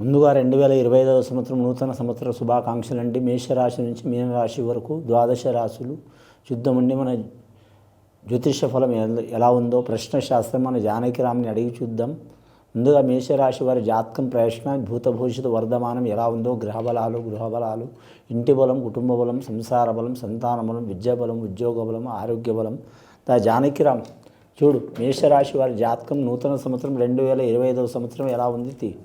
ముందుగా రెండు వేల ఇరవై ఐదవ సంవత్సరం నూతన సంవత్సర శుభాకాంక్షలు అండి మేషరాశి నుంచి మీనరాశి వరకు ద్వాదశ రాశులు యుద్ధం ఉండి మన జ్యోతిష ఫలం ఎలా ఉందో ప్రశ్న శాస్త్రం మన జానకిరామ్ని అడిగి చూద్దాం. ముందుగా మేషరాశి వారి జాతకం ప్రయత్న భూతభూషిత వర్ధమానం ఎలా ఉందో గ్రహబలాలు గృహబలాలు ఇంటి బలం కుటుంబ బలం సంసార బలం సంతాన బలం విద్యా బలం ఉద్యోగ బలం ఆరోగ్య బలం. దా జానకిరామ్ చూడు మేషరాశి వారి జాతకం నూతన సంవత్సరం రెండు వేల ఇరవై ఐదవ సంవత్సరం ఎలా ఉంది?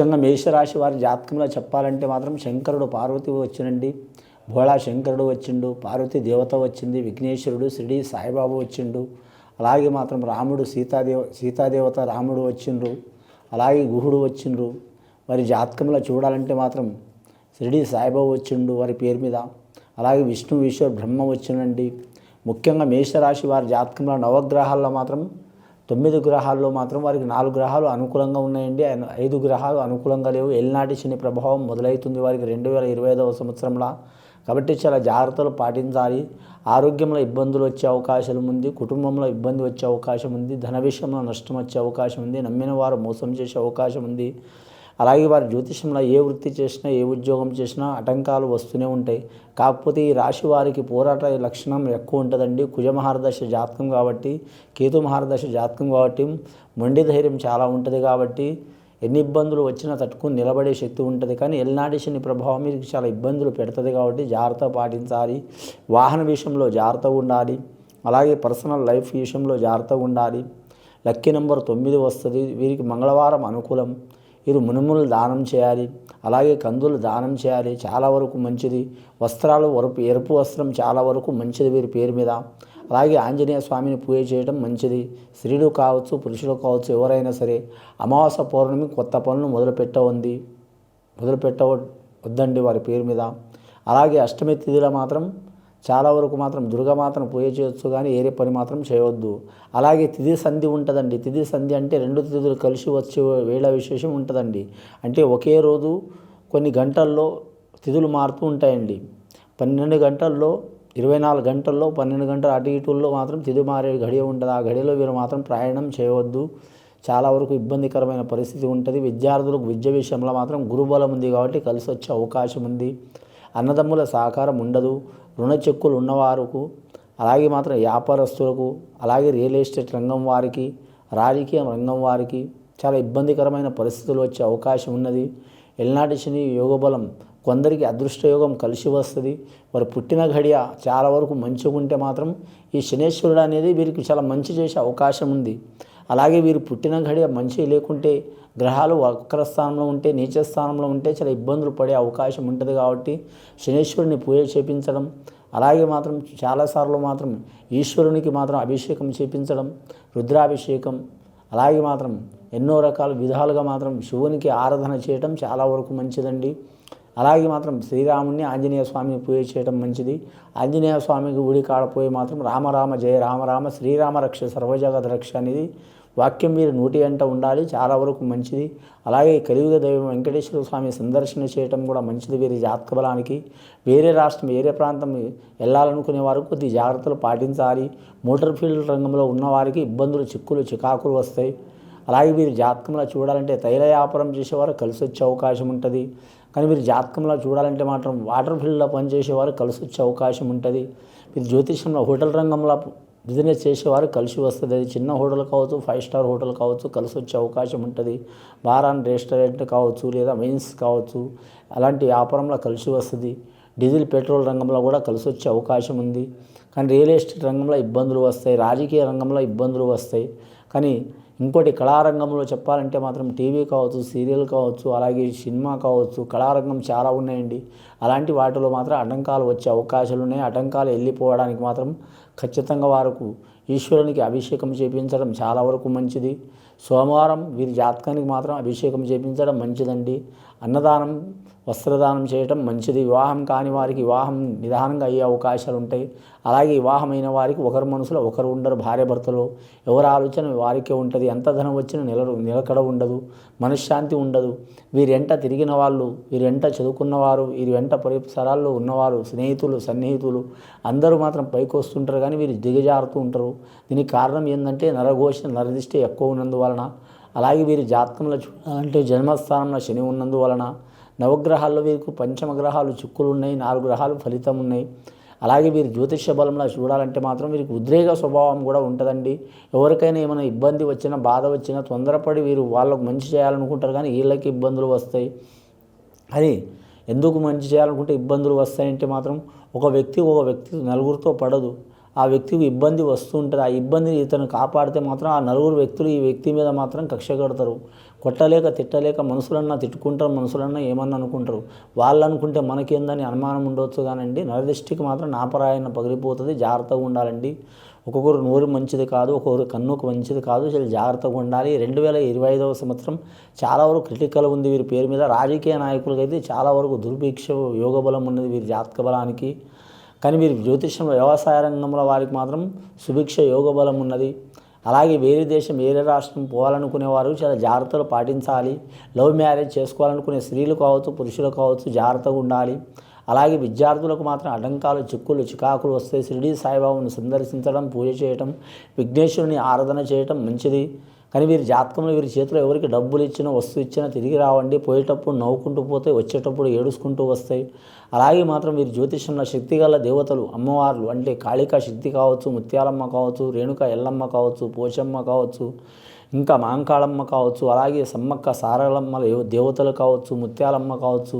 ముఖ్యంగా మేషరాశి వారి జాతకంలో చెప్పాలంటే మాత్రం శంకరుడు పార్వతి వచ్చినండి భోళా శంకరుడు వచ్చిండు పార్వతి దేవత వచ్చింది విఘ్నేశ్వరుడు షిరిడి సాయిబాబు వచ్చిండు. అలాగే మాత్రం రాముడు సీతాదేవ సీతాదేవత రాముడు వచ్చిండ్రు. అలాగే గుహుడు వచ్చిండ్రు. వారి జాతకంలో చూడాలంటే మాత్రం షిరిడి సాయిబాబు వచ్చిండు వారి పేరు మీద. అలాగే విష్ణు ఈశ్వర్ బ్రహ్మ వచ్చినండి ముఖ్యంగా మేషరాశి వారి జాతకంలో నవగ్రహాల్లో మాత్రం తొమ్మిది గ్రహాల్లో మాత్రం వారికి నాలుగు గ్రహాలు అనుకూలంగా ఉన్నాయండి. ఐదు గ్రహాలు అనుకూలంగా లేవు. ఎల్నాటి శని ప్రభావం మొదలవుతుంది వారికి రెండు వేల ఇరవై ఐదవ సంవత్సరంలో. కాబట్టి చాలా జాగ్రత్తలు పాటించాలి. ఆరోగ్యంలో ఇబ్బందులు వచ్చే అవకాశం ఉంది. కుటుంబంలో ఇబ్బంది వచ్చే అవకాశం ఉంది. ధన విషయంలో నష్టం వచ్చే అవకాశం ఉంది. నమ్మిన వారు మోసం చేసే అవకాశం ఉంది. అలాగే వారి జ్యోతిషంలో ఏ వృత్తి చేసినా ఏ ఉద్యోగం చేసినా ఆటంకాలు వస్తూనే ఉంటాయి. కాకపోతే ఈ రాశి వారికి పోరాట లక్షణం ఎక్కువ ఉంటుందండి. కుజ మహారదశ జాతకం కాబట్టి కేతు మహారదశ జాతకం కాబట్టి మొండి ధైర్యం చాలా ఉంటుంది కాబట్టి ఎన్ని ఇబ్బందులు వచ్చినా తట్టుకుని నిలబడే శక్తి ఉంటుంది. కానీ ఎల్నాటి శని ప్రభావం మీకు చాలా ఇబ్బందులు పెడుతుంది కాబట్టి జాగ్రత్త పాటించాలి. వాహన విషయంలో జాగ్రత్తగా ఉండాలి. అలాగే పర్సనల్ లైఫ్ విషయంలో జాగ్రత్తగా ఉండాలి. లక్కీ నెంబర్ తొమ్మిది వస్తుంది. వీరికి మంగళవారం అనుకూలం. వీరు మునుములు దానం చేయాలి. అలాగే కందులు దానం చేయాలి. చాలా వరకు మంచిది. వస్త్రాలు వరపు ఎరుపు వస్త్రం చాలా వరకు మంచిది వీరి పేరు మీద. అలాగే ఆంజనేయ స్వామిని పూజ చేయడం మంచిది. స్త్రీలు కావచ్చు పురుషులు కావచ్చు ఎవరైనా సరే అమావాస్య పౌర్ణమి కొత్త పనులు మొదలు మొదలుపెట్టవ వద్దండి వారి పేరు మీద. అలాగే అష్టమి తిథిలో మాత్రం చాలా వరకు మాత్రం దుర్గమాతను పూజ చేయొచ్చు కానీ ఏరే పని మాత్రం చేయవద్దు. అలాగే తిథి సంధి ఉంటుందండి. తిథి సంధి అంటే రెండు తిథులు కలిసి వచ్చే వేళ విశేషం ఉంటుందండి. అంటే ఒకే రోజు కొన్ని గంటల్లో తిథులు మారుతూ ఉంటాయండి. పన్నెండు గంటల్లో ఇరవై నాలుగు గంటల్లో పన్నెండు గంటల అటు ఇటుల్లో మాత్రం తిథి మారే ఘడియ ఉంటుంది ఆ ఘడియలో వీరు మాత్రం ప్రయాణం చేయవద్దు. చాలా వరకు ఇబ్బందికరమైన పరిస్థితి ఉంటుంది. విద్యార్థులకు విద్య విషయంలో మాత్రం గురుబలం ఉంది కాబట్టి కలిసి వచ్చే అవకాశం ఉంది. అన్నదమ్ముల సహకారం ఉండదు. రుణ చెక్కులు ఉన్నవారుకు అలాగే మాత్రం వ్యాపారస్తులకు అలాగే రియల్ ఎస్టేట్ రంగం వారికి రాజకీయ రంగం వారికి చాలా ఇబ్బందికరమైన పరిస్థితులు వచ్చే అవకాశం ఉన్నది. ఎల్నాటి శని యోగబలం కొందరికి అదృష్ట యోగం కలిసి వస్తుంది. వారు పుట్టిన ఘడియ చాలా వరకు మంచిగా ఉంటే మాత్రం ఈ శనేశ్వరుడు అనేది వీరికి చాలా మంచి చేసే అవకాశం ఉంది. అలాగే వీరు పుట్టిన గడియ మంచి లేకుంటే గ్రహాలు వక్ర స్థానంలో ఉంటే నీచ స్థానంలో ఉంటే చాలా ఇబ్బందులు పడే అవకాశం ఉంటుంది కాబట్టి శనేశ్వరుని పూజ చేపించడం అలాగే మాత్రం చాలాసార్లు మాత్రం ఈశ్వరునికి మాత్రం అభిషేకం చేపించడం రుద్రాభిషేకం అలాగే మాత్రం ఎన్నో రకాల విధాలుగా మాత్రం శివునికి ఆరాధన చేయడం చాలా వరకు మంచిదండి. అలాగే మాత్రం శ్రీరాముని ఆంజనేయ స్వామిని పూజ చేయడం మంచిది. ఆంజనేయ స్వామికి గుడి కాడపోయి మాత్రం రామరామ జయ రామరామ శ్రీరామ రక్ష సర్వజగత రక్ష అనేది వాక్యం మీరు నూటి అంట ఉండాలి చాలా వరకు మంచిది. అలాగే కలియుగ దైవం వెంకటేశ్వర స్వామి సందర్శన చేయటం కూడా మంచిది వీరి జాతక బలానికి. వేరే రాష్ట్రం వేరే ప్రాంతం వెళ్ళాలనుకునే వారు కొద్ది జాగ్రత్తలు పాటించాలి. మోటార్ ఫీల్డ్ రంగంలో ఉన్నవారికి ఇబ్బందులు చిక్కులు చికాకులు వస్తాయి. అలాగే వీరి జాతకంలో చూడాలంటే తైల వ్యాపారం చేసేవారు కలిసి వచ్చే అవకాశం ఉంటుంది. కానీ మీరు జాతకంలో చూడాలంటే మాత్రం వాటర్ ఫీల్డ్లో పనిచేసేవారు కలిసి వచ్చే అవకాశం ఉంటుంది. మీరు జ్యోతిషంలో హోటల్ రంగంలో బిజినెస్ చేసేవారు కలిసి వస్తుంది. అది చిన్న హోటల్ కావచ్చు ఫైవ్ స్టార్ హోటల్ కావచ్చు కలిసి వచ్చే అవకాశం ఉంటుంది. బార్ అండ్ రెస్టారెంట్ కావచ్చు లేదా మెయిన్స్ కావచ్చు అలాంటి వ్యాపారంలో కలిసి వస్తుంది. డీజిల్ పెట్రోల్ రంగంలో కూడా కలిసి వచ్చే అవకాశం ఉంది. కానీ రియల్ ఎస్టేట్ రంగంలో ఇబ్బందులు వస్తాయి. రాజకీయ రంగంలో ఇబ్బందులు వస్తాయి. కానీ ఇంకోటి కళారంగంలో చెప్పాలంటే మాత్రం టీవీ కావచ్చు సీరియల్ కావచ్చు అలాగే సినిమా కావచ్చు కళారంగం చాలా ఉన్నాయండి. అలాంటి వాటిలో మాత్రం ఆటంకాలు వచ్చే అవకాశాలు ఉన్నాయి. ఆటంకాలు వెళ్ళిపోవడానికి మాత్రం ఖచ్చితంగా వారికి ఈశ్వరునికి అభిషేకం చేపించడం చాలా వరకు మంచిది. సోమవారం వీరి జాతకానికి మాత్రం అభిషేకం చేపించడం మంచిదండి. అన్నదానం వస్త్రదానం చేయటం మంచిది. వివాహం కాని వారికి వివాహం నిదానంగా అయ్యే అవకాశాలు ఉంటాయి. అలాగే వివాహమైన వారికి ఒకరి మనసులో ఒకరు ఉండరు భార్య భర్తలు. ఎవరి ఆలోచన వారికే ఉంటుంది. ఎంత ధనం వచ్చినా నిల నిలకడ ఉండదు. మనశ్శాంతి ఉండదు. వీరి వెంట తిరిగిన వాళ్ళు వీరి వెంట చదువుకున్నవారు వీరి వెంట పరిసరాల్లో ఉన్నవారు స్నేహితులు సన్నిహితులు అందరూ మాత్రం పైకి వస్తుంటారు కానీ వీరు దిగజారుతూ ఉంటారు. దీనికి కారణం ఏంటంటే నరఘోష నరదిష్టి ఎక్కువ ఉన్నందువలన అలాగే వీరి జాతకంలో చూడాలంటే జన్మస్థానంలో శని ఉన్నందువలన నవగ్రహాల్లో వీరికి పంచమ గ్రహాలు చిక్కులు ఉన్నాయి నాలుగు గ్రహాలు ఫలితం ఉన్నాయి అలాగే వీరి జ్యోతిష బలంలో చూడాలంటే మాత్రం వీరికి ఉద్రేక స్వభావం కూడా ఉంటుందండి. ఎవరికైనా ఏమైనా ఇబ్బంది వచ్చినా బాధ వచ్చినా తొందరపడి వీరు వాళ్ళకు మంచి చేయాలనుకుంటారు కానీ వీళ్ళకి ఇబ్బందులు వస్తాయి. అది ఎందుకు మంచి చేయాలనుకుంటే ఇబ్బందులు వస్తాయంటే మాత్రం ఒక వ్యక్తి ఒక వ్యక్తి నలుగురితో పడదు. ఆ వ్యక్తికి ఇబ్బంది వస్తూ ఉంటుంది. ఆ ఇబ్బందిని ఇతను కాపాడితే మాత్రం ఆ నలుగురు వ్యక్తులు ఈ వ్యక్తి మీద మాత్రం కక్ష కడతారు. కొట్టలేక తిట్టలేక మనుషులన్నా తిట్టుకుంటారు మనుషులన్నా ఏమన్నా అనుకుంటారు. వాళ్ళు అనుకుంటే మనకేందని అనుమానం ఉండవచ్చు కానండి. నరదిష్టికి మాత్రం నాపరాయన పగిలిపోతుంది. జాగ్రత్తగా ఉండాలండి. ఒక్కొక్కరు నోరు మంచిది కాదు ఒక్కొక్కరు కన్నుకు మంచిది కాదు. చాలా జాగ్రత్తగా ఉండాలి. రెండు వేల ఇరవై ఐదవ సంవత్సరం చాలా వరకు క్రిటికల్ ఉంది వీరి పేరు మీద. రాజకీయ నాయకులకైతే చాలా వరకు దుర్భిక్ష యోగ బలం ఉన్నది వీరి జాతక బలానికి. కానీ మీరు జ్యోతిష్యం వ్యవసాయ రంగంలో వారికి మాత్రం సుభిక్ష యోగ బలం ఉన్నది. అలాగే వేరే దేశం వేరే రాష్ట్రం పోవాలనుకునేవారు చాలా జాగ్రత్తలు పాటించాలి. లవ్ మ్యారేజ్ చేసుకోవాలనుకునే స్త్రీలు కావచ్చు పురుషులు కావచ్చు జాగ్రత్తగా ఉండాలి. అలాగే విద్యార్థులకు మాత్రం అడంకాలు చిక్కులు చికాకులు వస్తే షిరిడీ సాయిబాబును సందర్శించడం పూజ చేయటం విఘ్నేశ్వరుని ఆరాధన చేయటం మంచిది. కానీ వీరి జాతకంలో వీరి చేతిలో ఎవరికి డబ్బులు ఇచ్చినా వస్తువు ఇచ్చినా తిరిగి రావండి. పోయేటప్పుడు నవ్వుకుంటూ పోతే వచ్చేటప్పుడు ఏడుసుకుంటూ వస్తాయి. అలాగే మాత్రం వీరి జ్యోతిషంలో శక్తిగల దేవతలు అమ్మవార్లు అంటే కాళికా శక్తి కావచ్చు ముత్యాలమ్మ కావచ్చు రేణుక ఎల్లమ్మ కావచ్చు పోచమ్మ కావచ్చు ఇంకా మాంకాళమ్మ కావచ్చు అలాగే సమ్మక్క సారలమ్మ దేవతలు కావచ్చు ముత్యాలమ్మ కావచ్చు.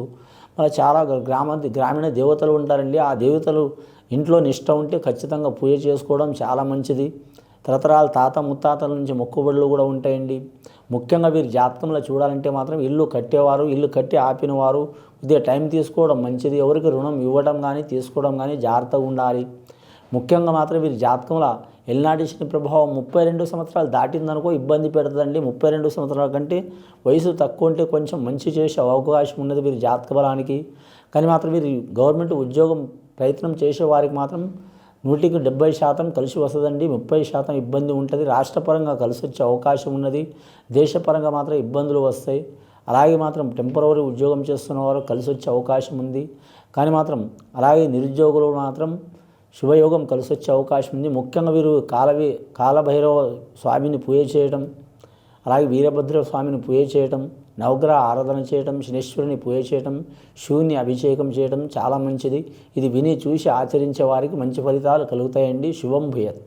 చాలా గ్రామ గ్రామీణ దేవతలు ఉంటారండి. ఆ దేవతలు ఇంట్లో నిష్ట ఉంటే ఖచ్చితంగా పూజ చేసుకోవడం చాలా మంచిది. తరతరాల తాత ముత్తాతల నుంచి మొక్కుబడులు కూడా ఉంటాయండి. ముఖ్యంగా వీరి జాతకంలో చూడాలంటే మాత్రం ఇల్లు కట్టేవారు ఇల్లు కట్టి ఆపినవారు కొద్దిగా టైం తీసుకోవడం మంచిది. ఎవరికి రుణం ఇవ్వడం కానీ తీసుకోవడం కానీ జాగ్రత్తగా ఉండాలి. ముఖ్యంగా మాత్రం వీరి జాతకంలో ఎల్నాటి శని ప్రభావం ముప్పై రెండు సంవత్సరాలు దాటిందనుకో ఇబ్బంది పెడుతుందండి. ముప్పై రెండు సంవత్సరాల కంటే వయసు తక్కువ ఉంటే కొంచెం మంచి చేసే అవకాశం ఉన్నది వీరి జాతక బలానికి. కానీ మాత్రం వీరి గవర్నమెంట్ ఉద్యోగం ప్రయత్నం చేసే వారికి మాత్రం నూటికి డెబ్బై శాతం కలిసి వస్తుందండి. ముప్పై శాతం ఇబ్బంది ఉంటుంది. రాష్ట్రపరంగా కలిసి వచ్చే అవకాశం ఉన్నది. దేశపరంగా మాత్రం ఇబ్బందులు వస్తాయి. అలాగే మాత్రం టెంపరవరీ ఉద్యోగం చేస్తున్న వారు కలిసి వచ్చే అవకాశం ఉంది. కానీ మాత్రం అలాగే నిరుద్యోగులు మాత్రం శుభయోగం కలిసి వచ్చే అవకాశం ఉంది. ముఖ్యంగా వీరు కాలవి కాలభైరవ స్వామిని పూజ చేయడం అలాగే వీరభద్ర స్వామిని పూజ చేయటం నవగ్రహ ఆరాధన చేయటం శనేశ్వరుని పూజ చేయటం శివుని అభిషేకం చేయటం చాలా మంచిది. ఇది విని చూసి ఆచరించే వారికి మంచి ఫలితాలు కలుగుతాయండి. శుభం భూయత్.